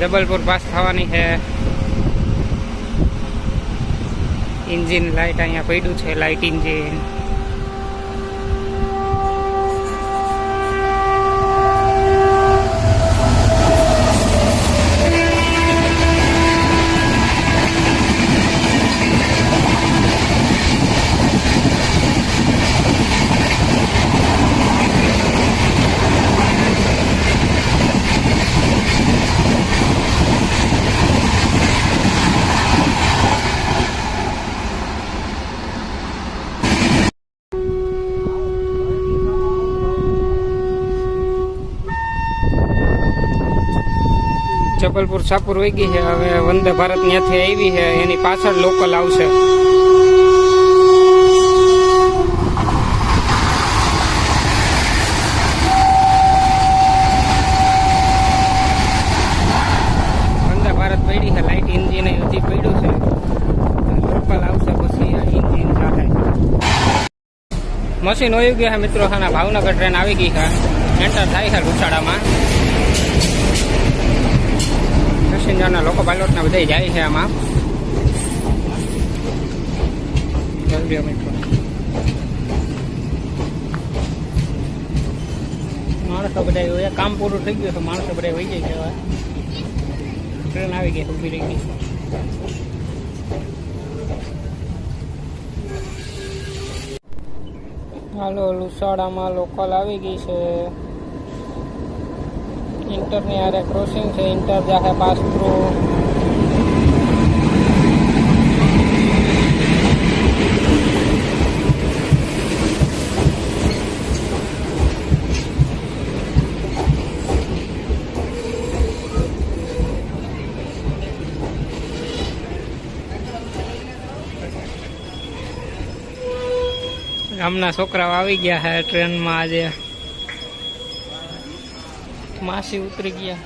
Jabalpur pass થવાની છે. Engine light અહીંયા પડ્યું છે લાઇટ ઇન્જિન જબલપુર સાપુર વહી છે. હવે વંદે ભારત ત્યાંથી આવી છે. એની પાછળ લોકલ આવશે. વંદે ભારત પડી છે. લાઇટ ઇન્જિન હજી પડ્યું છે. લોકલ આવશે પછી ઇન્જિન ચાલે મશીન હોય ગયા મિત્રો. ખાના ભાવનગર ટ્રેન આવી ગઈ છે. એન્ટર થાય છે રૂસાડામાં. પેસેન્જરના લોકો પાયલોટના બધા જાય છે આમાં. માણસો બધા હવે કામ પૂરું થઈ ગયું છે માણસો બધા વહી જાય છે હવે. ટ્રેન આવી ગઈ, ઊભી રહી ગઈ. હાલો, લુસાડામાં લોકલ આવી ગઈ છે. ઇન્ટરની આરે ક્રોસિંગ છે ઇન્ટર જાહે પાસ થ્રુ ગામના છોકરાઓ આવી ગયા છે ટ્રેનમાં આજે mais utrek ya